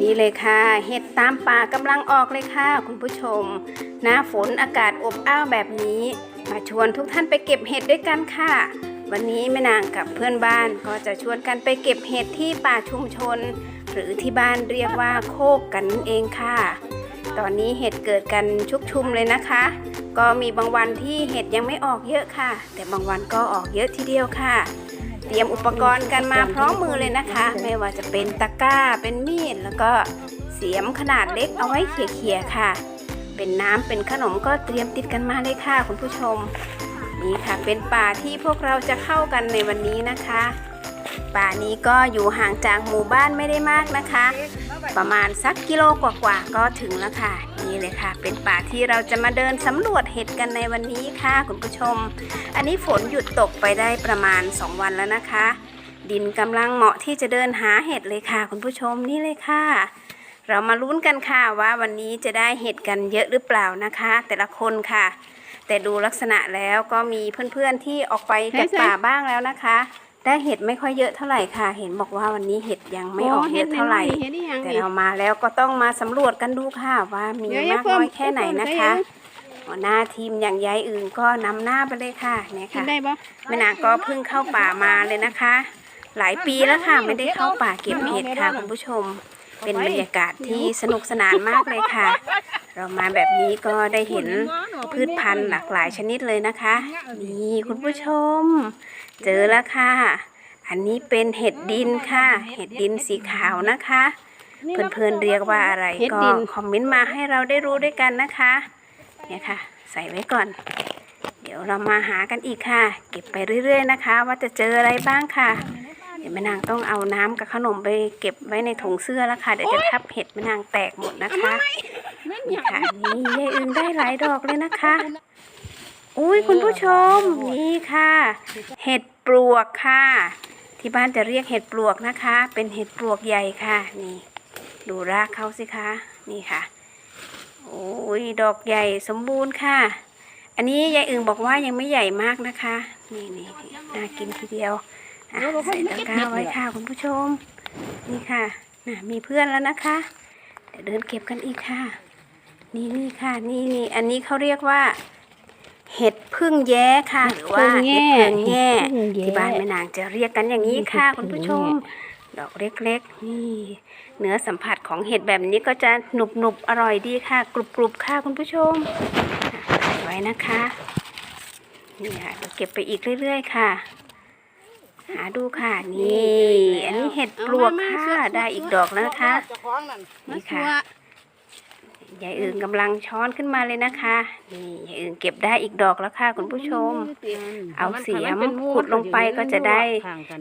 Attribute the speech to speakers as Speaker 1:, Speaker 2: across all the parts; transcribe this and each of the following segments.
Speaker 1: นี่เลยค่ะ เห็ดตามป่ากำลังออกเลยค่ะ คุณผู้ชม หน้าฝนอากาศอบอ้าวแบบนี้ มาชวนทุกท่านไปเก็บเห็ดด้วยกันค่ะ วันนี้แม่นางกับเพื่อนบ้านก็จะชวนกันไปเก็บเห็ดที่ป่าชุมชน หรือที่บ้านเรียกว่าโคกกันนั่นเองค่ะ ตอนนี้เห็ดเกิดกันชุกชุมเลยนะคะ ก็มีบางวันที่เห็ดยังไม่ออกเยอะค่ะ แต่บางวันก็ออกเยอะทีเดียวค่ะ เตรียมอุปกรณ์กันมาพร้อมมือเลยนะคะ ไม่ว่าจะเป็นตะกร้า เป็นมีด แล้วก็เสียมขนาดเล็กเอาไว้เขี่ยๆค่ะ เป็นน้ำเป็นขนมก็เตรียมติดกันมาเลยค่ะคุณผู้ชม นี่ค่ะเป็นป่าที่พวกเราจะเข้ากันในวันนี้นะคะ ป่านี้ก็อยู่ห่างจากหมู่บ้านไม่ได้มากนะคะ ประมาณสักกิโลกว่าๆก็ถึงแล้วค่ะ นี่เลยค่ะ เป็นป่าที่เราจะมาเดินสำรวจ เห็ดกันในวันนี้ค่ะคุณผู้ชม อันนี้ฝนหยุดตกไปได้ประมาณ 2 วันแล้วนะคะ ดินกำลังเหมาะที่จะเดินหาเห็ดเลยค่ะ คุณผู้ชมนี่เลยค่ะ เรามาลุ้นกันค่ะว่าวันนี้จะได้เห็ดกันเยอะหรือเปล่านะคะ แต่ละคนค่ะ แต่ดูลักษณะแล้วก็มีเพื่อนๆที่ออกไปจากป่าบ้างแล้วนะคะ ได้เห็ดไม่ค่อยเยอะเท่าไหร่ค่ะ เห็นบอกว่าวันนี้เห็ดยังไม่ออกเยอะเท่าไหร่
Speaker 2: เฮ็ดอีหยัง
Speaker 1: แต่
Speaker 2: นี่
Speaker 1: เรามาแล้วก็ต้องมาสำรวจกันดูค่ะว่ามี
Speaker 2: เดี๋ยว
Speaker 1: มาก
Speaker 2: เพิ่ม
Speaker 1: น้อยแค่ไหนนะคะ
Speaker 2: เพิ่ม
Speaker 1: หัวหน้าทีมอย่างยายอื่นก็นำหน้าไปเลยค่ะเนี่ย
Speaker 2: กิน
Speaker 1: ค่ะ
Speaker 2: ได้ปะ
Speaker 1: แม่นางก็เพิ่งเข้าป่ามาเลยนะคะ หลายปีแล้วค่ะไม่ได้เข้าป่าเก็บเห็ดค่ะคุณผู้ชม เป็นบรรยากาศที่สนุกสนานมากเลยค่ะ เรามาแบบนี้ก็ได้เห็นพืชพันธุ์หลากหลายชนิดเลยนะคะ นี่คุณผู้ชม เจอแล้วค่ะ อันนี้เป็นเห็ดดินค่ะ เห็ดดินสีขาวนะคะ เพื่อนๆเรียกว่าอะไร
Speaker 2: เห็ด
Speaker 1: ก็
Speaker 2: ดิน
Speaker 1: คอมเมนต์มาให้เราได้รู้ด้วยกันนะคะ เนี่ยค่ะ ใส่ไว้ก่อน เดี๋ยวเรามาหากันอีกค่ะ เก็บไปเรื่อย ๆ นะคะ ว่าจะเจออะไรบ้างค่ะ เดี๋ยวแม่นางต้องเอาน้ำกับขนมไปเก็บไว้ในถุงเสื้อแล้วค่ะ เดี๋ยวจะทับเห็ดแม่นางแตกหมดนะคะนี่ค่ะนี่ยายอึงได้หลายดอกเลยนะคะ อุ้ยคุณผู้ชมนี่ค่ะ เห็ดปลวกค่ะ ที่บ้านจะเรียกเห็ดปลวกนะคะ เป็นเห็ดปลวกใหญ่ค่ะ นี่ ดูรากเขาสิคะ นี่ค่ะ โอ้ยดอกใหญ่สมบูรณ์ค่ะ อันนี้ยายอึ่งบอกว่ายังไม่ใหญ่มากนะคะ นี่นี่นี่น่ากินทีเดียวอะใส่ตะกร้าไว้ค่ะคุณผู้ชม นี่ค่ะน่ะมีเพื่อนแล้วนะคะเดี๋ยวเดินเก็บกันอีกค่ะ นี่นี่ค่ะ นี่นี่อันนี้เขาเรียกว่า เห็ดพึ่งแย้ค่ะ หรือว่าเห็ดพึ่งแง่ที่บ้านแม่นางจะเรียกกันอย่างนี้ค่ะ คุณผู้ชม ดอกเล็กๆ นี่เนื้อสัมผัสของเห็ดแบบนี้ก็จะหนุบหนุบๆอร่อยดีค่ะ กรุบกรุบๆค่ะคุณผู้ชมถ่ายไว้นะคะนี่ค่ะเดี๋ยวเก็บไปอีกเรื่อย ๆ ค่ะ หาดูค่ะนี่ อันนี้เห็ดปลวกค่ะได้อีกดอกแล้วนะคะนี่ค่ะ ยายอื่นกำลังช้อนขึ้นมาเลยนะคะ นี่ยายอื่นเก็บได้อีกดอกแล้วค่ะคุณผู้ชม เอาเสียมขุดลงไปก็จะได้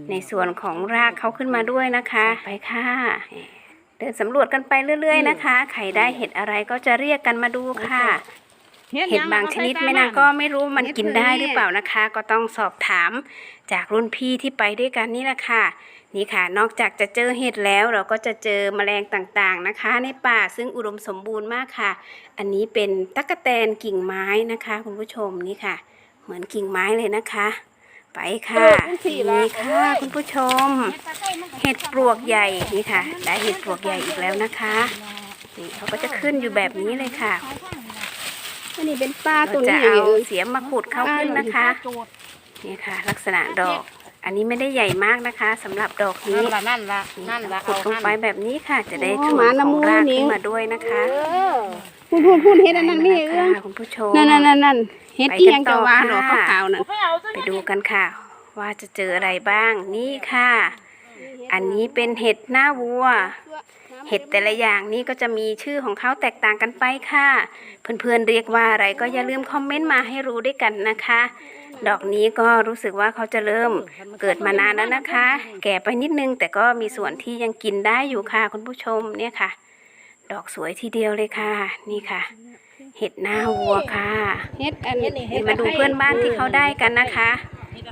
Speaker 1: ในส่วนของรากเขาขึ้นมาด้วยนะคะ ไปค่ะ เดินสำรวจกันไปเรื่อย ๆ นะคะ ใครได้เห็ดอะไรก็จะเรียกกันมาดูค่ะเห็ดบางชนิดแม่นางก็ไม่รู้มันกินได้หรือเปล่านะคะ ก็ต้องสอบถามจากรุ่นพี่ที่ไปด้วยกันนี่แหละค่ะ นี่ค่ะ นอกจากจะเจอเห็ดแล้วเราก็จะเจอแมลงต่างๆนะคะ ในป่าซึ่งอุดมสมบูรณ์มากค่ะ อันนี้เป็นตั๊กแตนกิ่งไม้นะคะ คุณผู้ชมนี่ค่ะ เหมือนกิ่งไม้เลยนะคะ ไปค่ะนี่ค่ะ คุณผู้ชม เห็ดปลวกใหญ่นี่ค่ะ ได้เห็ดปลวกใหญ่อีกแล้วนะคะนี่เขาก็จะขึ้นอยู่แบบนี้เลยค่ะ
Speaker 2: อันนี้เป็นปลา
Speaker 1: เรา
Speaker 2: ตัว
Speaker 1: จะ
Speaker 2: นี้
Speaker 1: เอา
Speaker 2: อยู่
Speaker 1: เสียมมาขุดเข้าขึ้นนะคะ นี่ค่ะ ลักษณะดอก อันนี้ไม่ได้ใหญ่มากนะคะสำหรับดอกนี้
Speaker 3: นั่นละนั่นละนั่นละ
Speaker 1: ขุดลงไปแบบนี้ค่ะ จะได้
Speaker 2: โอ้
Speaker 1: ถูก
Speaker 2: หมา
Speaker 1: ข
Speaker 2: น้ำ
Speaker 1: อง
Speaker 2: มูก
Speaker 1: ราก
Speaker 2: นี่
Speaker 1: ขึ้นมาด้วยนะคะ
Speaker 2: พูดพูดพูดเฮ็ดอันนั้นนี่
Speaker 1: ไป
Speaker 2: เอื้อง
Speaker 1: ค่ะคุณผู้ชม
Speaker 2: นั่นนั่นนั่นนั่นเฮ็ด
Speaker 1: ไป
Speaker 2: ที่
Speaker 1: กัน
Speaker 2: ยัง
Speaker 1: ต่
Speaker 2: จะ
Speaker 1: อ
Speaker 2: ว่าดอก
Speaker 1: ค่ะ
Speaker 2: ขาวๆนั่น
Speaker 1: ไปดูกันค่ะ ว่าจะเจออะไรบ้างนี่ค่ะ อันนี้เป็นเห็ดหน้าวัว เห็ดแต่ละอย่างนี่ก็จะมีชื่อของเขาแตกต่างกันไปค่ะ เพื่อนๆเรียกว่าอะไรก็อย่าลืมคอมเมนต์มาให้รู้ด้วยกันนะคะ ดอกนี้ก็รู้สึกว่าเขาจะเริ่มเกิดมานานแล้วนะคะ แก่ไปนิดนึงแต่ก็มีส่วนที่ยังกินได้อยู่ค่ะคุณผู้ชมเนี่ยค่ะ ดอกสวยทีเดียวเลยค่ะ นี่ค่ะ เห็ดหน้าวัวค่ะ
Speaker 2: เฮ็ดอัน
Speaker 1: นี่มาดูเพื่อนบ้านที่เขาได้กันนะคะ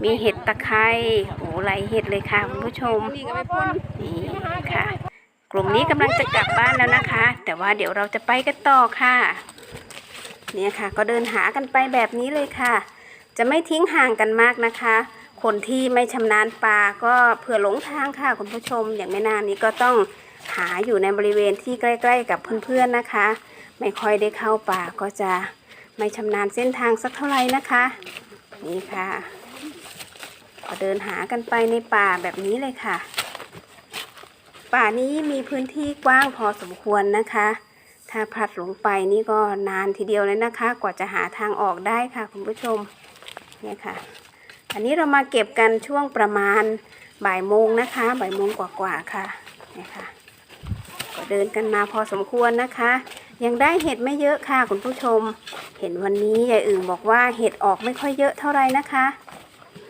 Speaker 1: มีเห็ดตะไคร้โอ้หลายเห็ดเลยค่ะคุณผู้ชม
Speaker 2: นี่ก็ไปพ่น
Speaker 1: นี่ค่ะ กลุ่มนี้กำลังจะกลับบ้านแล้วนะคะ แต่ว่าเดี๋ยวเราจะไปกันต่อค่ะเนี่ยค่ะก็เดินหากันไปแบบนี้เลยค่ะ จะไม่ทิ้งห่างกันมากนะคะ คนที่ไม่ชำนาญป่าก็เผื่อหลงทางค่ะคุณผู้ชม อย่างไม่นานนี้ก็ต้องหาอยู่ในบริเวณที่ใกล้ ๆ กับเพื่อนๆนะคะ ไม่ค่อยได้เข้าป่าก็จะไม่ชำนาญเส้นทางสักเท่าไหร่นะคะ นี่ค่ะก็เดินหากันไปในป่าแบบนี้เลยค่ะ ป่านี้มีพื้นที่กว้างพอสมควรนะคะ ถ้าพลัดหลงไปนี่ก็นานทีเดียวเลยนะคะ กว่าจะหาทางออกได้ค่ะคุณผู้ชม เนี่ยค่ะ อันนี้เรามาเก็บกันช่วงประมาณบ่ายโมงนะคะบ่ายโมงกว่าๆค่ะเนี่ยค่ะ ก็เดินกันมาพอสมควรนะคะ ยังได้เห็ดไม่เยอะค่ะคุณผู้ชม เห็นวันนี้ยายอึ่งบอกว่าเห็ดออกไม่ค่อยเยอะเท่าไหร่นะคะ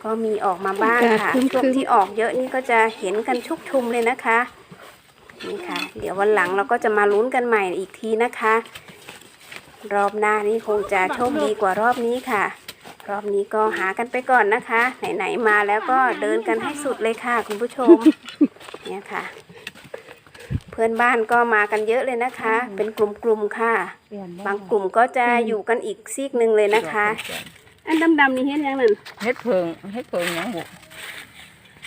Speaker 1: ก็มีออกมาบ้างค่ะ
Speaker 2: อากาศครึ้มๆ
Speaker 1: ช่วงที่ออกเยอะนี่ก็จะเห็นกันชุกชุมเลยนะคะ นี่ค่ะ เดี๋ยววันหลังเราก็จะมาลุ้นกันใหม่อีกทีนะคะ รอบหน้านี้คงจะโชคดีกว่ารอบนี้ค่ะ รอบนี้ก็หากันไปก่อนนะคะ ไหนๆมาแล้วก็เดินกันให้สุดเลยค่ะคุณผู้ชม เนี่ยค่ะ เพื่อนบ้านก็มากันเยอะเลยนะคะ เป็นกลุ่มๆค่ะ บางกลุ่มก็จะอยู่กันอีกซีกหนึ่งเลยนะคะ
Speaker 2: อันดำๆนี่เฮ็ดหยังนั่น
Speaker 3: เฮ็ดเพิงเฮ็ดเพิงหยังบุ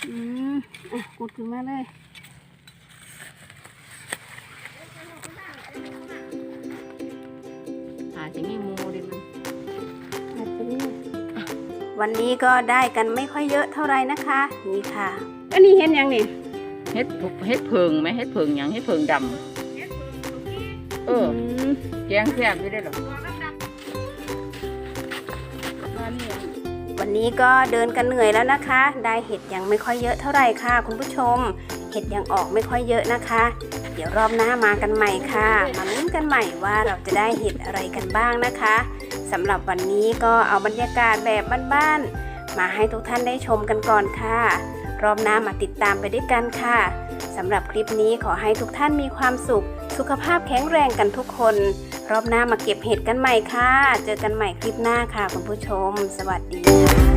Speaker 2: อืมอะกดขึ้นมาเลย
Speaker 3: อาจจะมีหมูดิมัน
Speaker 2: อาจจะนี่
Speaker 1: วันนี้ก็ได้กันไม่ค่อยเยอะเท่าไหร่นะคะ นี่ค่ะ
Speaker 2: อันนี้เฮ็ดหยังนี่
Speaker 3: เฮ็ดทุกเฮ็ดเพิงไหมเฮ็ดเพิงหยังเฮ็ดเพิงดำเออ
Speaker 2: ม
Speaker 3: แกงแซ่บอยู่ได้หรอ
Speaker 1: วันนี้ก็เดินกันเหนื่อยแล้วนะคะ ได้เห็ดยังไม่ค่อยเยอะเท่าไหร่ค่ะ คุณผู้ชม เห็ดยังออกไม่ค่อยเยอะนะคะ เดี๋ยวรอบหน้ามากันใหม่ค่ะ มาลุ้นกันใหม่ว่าเราจะได้เห็ดอะไรกันบ้างนะคะ สำหรับวันนี้ก็เอาบรรยากาศแบบบ้านๆ มาให้ทุกท่านได้ชมกันก่อนค่ะ รอบหน้ามาติดตามไปด้วยกันค่ะสำหรับคลิปนี้ขอให้ทุกท่านมีความสุข สุขภาพแข็งแรงกันทุกคน รอบหน้ามาเก็บเห็ดกันใหม่ค่ะ เจอกันใหม่คลิปหน้าค่ะคุณผู้ชม สวัสดีค่ะ